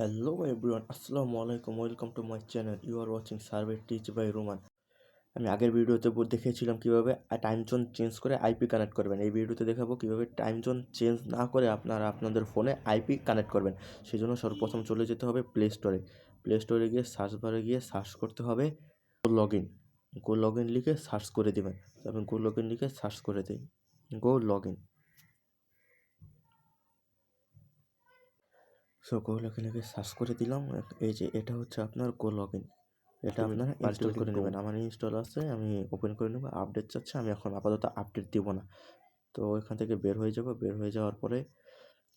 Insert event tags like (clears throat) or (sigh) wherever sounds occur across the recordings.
Hello everyone, Assalamu alaikum, welcome to my channel. You are watching Survey Teach by Roman. আমি আগের ভিডিওতে দেখিয়েছিলাম কীভাবে টাইম জোন চেঞ্জ করে আইপি কানেক্ট করবেন। এই ভিডিওতে দেখাবো কীভাবে টাইম জোন চেঞ্জ না করে আপনারা আপনাদের ফোনে আইপি কানেক্ট করবেন। সেই জন্য সর্বপ্রথম চলে যেতে হবে প্লে স্টোরে প্লে স্টোরে গিয়ে সার্চ বারে গিয়ে সার্চ করতে হবে log in go log in লিখে সার্চ করে দেবেন। তারপর গো লগ ইন লিখে সার্চ করে দিই। Go log in so log in search করে দিলাম। এই যে এটা হচ্ছে আপনার গো লগ ইন এটা আপনারা ইনস্টল করে নেবেন। আমার ইনস্টল আছে আমি ওপেন করে নেব। আপডেট চাচ্ছে আমি এখন আপাতত আপডেট দিব না। তো এখান থেকে বের হয়ে যাব। বের হয়ে যাওয়ার পরে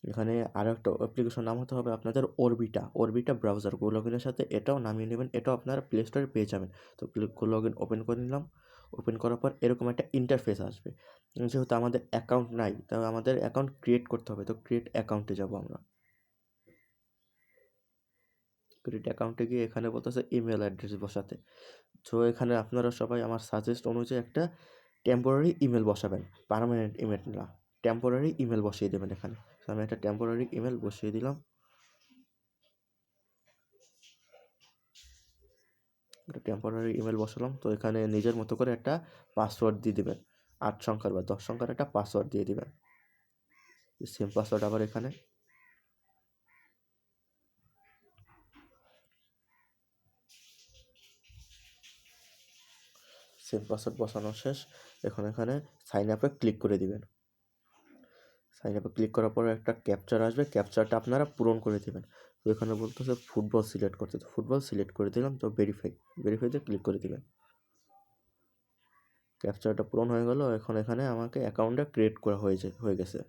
এখানে আরও একটা অ্যাপ্লিকেশন নাম হতে হবে আপনাদের অরবিটা অরবিটা ব্রাউজার গো লগ ইনের সাথে এটাও নামিয়ে নেবেন। এটাও আপনারা প্লে স্টোরে পেয়ে যাবেন। তো গো লগ ইন ওপেন করে নিলাম। ওপেন করার পর এরকম একটা ইন্টারফেস আসবে। যেহেতু আমাদের অ্যাকাউন্ট নাই তবে আমাদের অ্যাকাউন্ট ক্রিয়েট করতে হবে। তো ক্রিয়েট অ্যাকাউন্টে যাব আমরা। ক্রিয়েট অ্যাকাউন্টে গিয়ে এখানে বলতেছে ইমেল অ্যাড্রেস বসাতে। তো এখানে আপনারা সবাই আমার সাজেস্ট অনুযায়ী একটা টেম্পোরারি ইমেল বসাবেন পারমানেন্ট ইমেল না টেম্পোরারি ইমেল বসিয়ে দেবেন এখানে। আমি একটা টেম্পোরারি ইমেল বসিয়ে দিলাম। একটা টেম্পোরারি ইমেল বসালাম। তো এখানে নিজের মতো করে একটা পাসওয়ার্ড দিয়ে দেবেন, আট সংখ্যার বা দশ সংখ্যার একটা পাসওয়ার্ড দিয়ে দিবেন। সেম পাসওয়ার্ড আবার এখানে। সেম পাসওয়ার্ড বসানো শেষ। এখন এখানে সাইন আপে ক্লিক করে দিবেন। সাইন আপে ক্লিক করার পরে একটা ক্যাপচার আসবে। ক্যাপচারটা আপনারা পূরণ করে দেবেন। তো এখানে বলতেছে ফুটবল সিলেক্ট করতে। তো ফুটবল সিলেক্ট করে দিলাম। তো ভেরিফাই ভেরিফাইতে ক্লিক করে দিবেন। ক্যাপচারটা পূরণ হয়ে গেল। এখন এখানে আমাকে অ্যাকাউন্টটা ক্রিয়েট করা হয়েছে, হয়ে গেছে।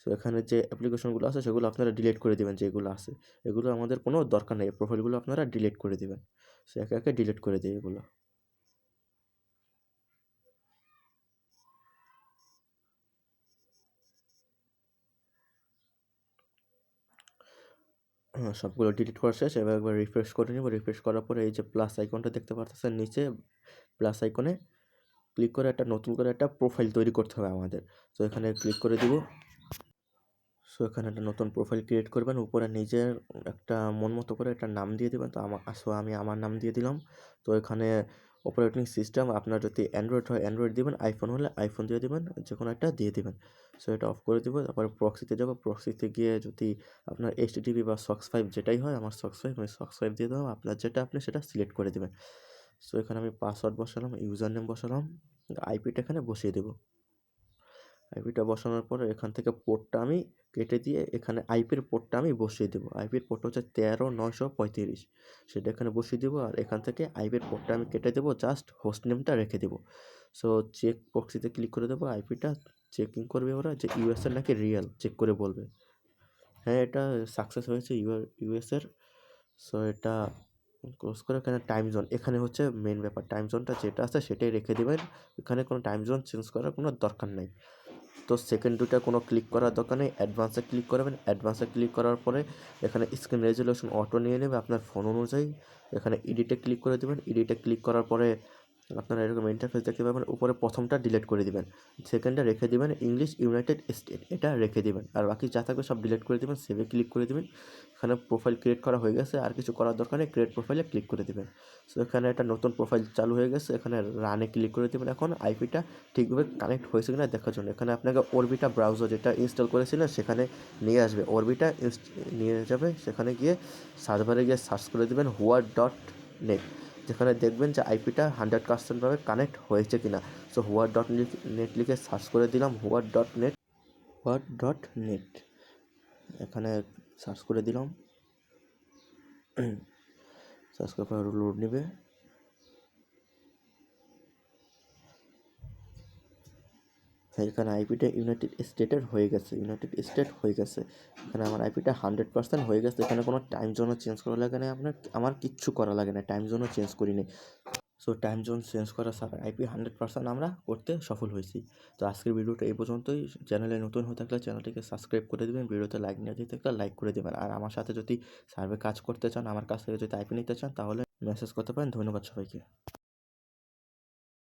সো এখানে যে অ্যাপ্লিকেশনগুলো আছে, সেগুলো আপনারা ডিলিট করে দেবেন, যেগুলো আছে। এগুলো আমাদের কোনো দরকার নেই। প্রোফাইলগুলো আপনারা ডিলিট করে দেবেন। সো একে একে ডিলিট করে দিই এগুলো। সবগুলো ডিলিট করা শেষ। এবার একবার রিফ্রেশ করে নিব। রিফ্রেশ করার পরে এই যে প্লাস আইকনটা দেখতে পাচ্ছেন নিচে প্লাস আইকনে ক্লিক করে একটা, নতুন করে একটা প্রোফাইল তৈরি করতে হবে আমাদের। তো এখানে ক্লিক করে দিব। সো এখানে একটা নতুন প্রোফাইল ক্রিয়েট করবেন। উপরে নিজের একটা মন মতো করে একটা নাম দিয়ে দেবেন। তো আমার আমি আমার নাম দিয়ে দিলাম। তো এখানে অপারেটিং সিস্টেম আপনার যদি অ্যান্ড্রয়েড হয় অ্যান্ড্রয়েড দেবেন আইফোন হলে আইফোন দিয়ে দেবেন যে কোনো একটা দিয়ে দেবেন। সো এটা অফ করে দেবো, তারপরে প্রক্সিতে যাব প্রক্সিতে গিয়ে যদি আপনার এইচডিটিভি বা সক্স ফাইভ যেটাই হয়, আমার সক্স ফাইভ আমি সক্স ফাইভ দিয়ে দেবো আপনার যেটা আপনি সেটা সিলেক্ট করে দেবেন। সো এখানে আমি পাসওয়ার্ড বসালাম ইউজার নেম বসালাম আইপিটা এখানে বসিয়ে দেবো। আইপিটা বসানোর পরে এখান থেকে পোর্টটা আমি কেটে দিয়ে এখানে আইপির পোর্টটা আমি বসিয়ে দেবো। আইপির পোর্ট হচ্ছে তেরো নয়শো পঁয়ত্রিশ। সেটা এখানে বসিয়ে দেবো আর এখান থেকে আইপির পোর্টটা আমি কেটে দেবো জাস্ট হোস্ট নেমটা রেখে দেবো। সো চেক বক্সিতে ক্লিক করে দেবো আইপিটা চেকিং করবে ওরা যে ইউএসএর নাকি রিয়েল চেক করে বলবে। হ্যাঁ এটা সাকসেস হয়েছে ইউ ইউএসের সো এটা ক্লোজ করে এখানে টাইম জোন এখানে হচ্ছে মেন ব্যাপার টাইম জোনটা যেটা আছে সেটাই রেখে দেবেন। এখানে কোনো টাইম জোন চেঞ্জ করার কোনো দরকার নেই। তো সেকেন্ড দুটা কোনো ক্লিক করার দরকার নেই অ্যাডভান্সে ক্লিক করবেন অ্যাডভান্সে ক্লিক করার পরে এখানে স্ক্রিন রেজলিউশন অটো নিয়ে নেবে আপনার ফোন অনুযায়ী। এখানে এডিটে ক্লিক করে দেবেন এডিটে ক্লিক করার পরে আপনারা এরকম ইন্টারফেস দেখতে পাবেন উপরে প্রথমটা ডিলিট করে দিবেন সেকেন্ডটা রেখে দিবেন ইংলিশ ইউনাইটেড স্টেট এটা রেখে দিবেন, আর বাকি যা থাকবে সব ডিলিট করে দিবেন সেভে ক্লিক করে দিবেন, এখানে প্রোফাইল ক্রিয়েট করা হয়ে গেছে, আর কিছু করার দরকার নেই ক্রিয়েট প্রোফাইলে ক্লিক করে দিবেন। সো এখানে একটা নতুন প্রোফাইল চালু হয়ে গেছে, এখানে রানে ক্লিক করে দেবেন এখন আইপিটা ঠিকভাবে কানেক্ট হয়েছে কিনা দেখার জন্য। এখানে আপনাকে অরবিটা ব্রাউজার যেটা ইনস্টল করেছিলেন, সেখানে নিয়ে আসবে অরবিটা নিয়ে যাবে, সেখানে গিয়ে সার্ভারে গিয়ে সার্চ করে দেবেন হোয়াট ডট নেট যেখানে দেখবেন যে আইপিটা হান্ড্রেড পার্সেন্টভাবে কানেক্ট হয়েছে কিনা। সো হোয়াট ডট নেট লিখে সার্চ করে দিলাম what dot net what dot net এখানে সার্চ করে দিলাম। (clears throat) সার্চ করার পর লোড নেবে। এখানে আইপিটা ইউনাইটেড স্টেটের হয়ে গেছে, ইউনাইটেড স্টেট হয়ে গেছে। এখানে আমার আইপিটা হান্ড্রেড পার্সেন্ট হয়ে গেছে, এখানে কোনো টাইম জোনও চেঞ্জ করা লাগে না আপনার আমার কিচ্ছু করা লাগে না টাইম জোনও চেঞ্জ করিনি। সো টাইম জোন চেঞ্জ করা ছাড়া আইপি হান্ড্রেড পার্সেন্ট আমরা করতে সফল হয়েছি। তো আজকের ভিডিওটা এই পর্যন্তই। চ্যানেলে নতুন হয়ে থাকলে চ্যানেলটিকে সাবস্ক্রাইব করে দেবেন, ভিডিওতে লাইক নিয়ে দিতে থাকলে লাইক করে দেবেন। আর আমার সাথে যদি সার্ভে কাজ করতে চান, আমার কাছ থেকে যদি আইপি নিতে চান, তাহলে মেসেজ করতে পারেন। ধন্যবাদ সবাইকে।